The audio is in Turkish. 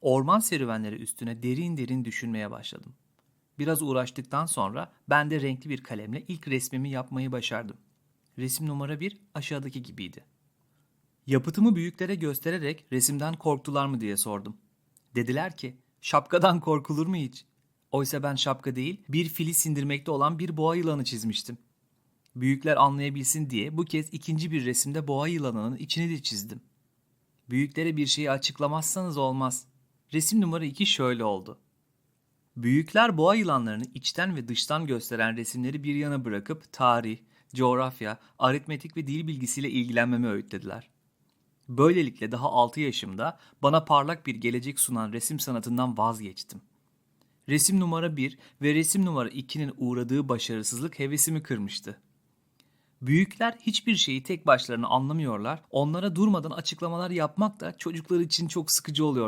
Orman serüvenleri üstüne derin derin düşünmeye başladım. Biraz uğraştıktan sonra ben de renkli bir kalemle ilk resmimi yapmayı başardım. Resim numara bir aşağıdaki gibiydi. Yapıtımı büyüklere göstererek resimden korktular mı diye sordum. Dediler ki şapkadan korkulur mu hiç? Oysa ben şapka değil bir fili sindirmekte olan bir boğa yılanı çizmiştim. Büyükler anlayabilsin diye bu kez ikinci bir resimde boğa yılanının içini de çizdim. Büyüklere bir şeyi açıklamazsanız olmaz. Resim numara 2 şöyle oldu. Büyükler boğa yılanlarını içten ve dıştan gösteren resimleri bir yana bırakıp tarih, coğrafya, aritmetik ve dil bilgisiyle ilgilenmemi öğütlediler. Böylelikle daha 6 yaşımda bana parlak bir gelecek sunan resim sanatından vazgeçtim. Resim numara 1 ve resim numara 2'nin uğradığı başarısızlık hevesimi kırmıştı. Büyükler hiçbir şeyi tek başlarına anlamıyorlar. Onlara durmadan açıklamalar yapmak da çocuklar için çok sıkıcı oluyor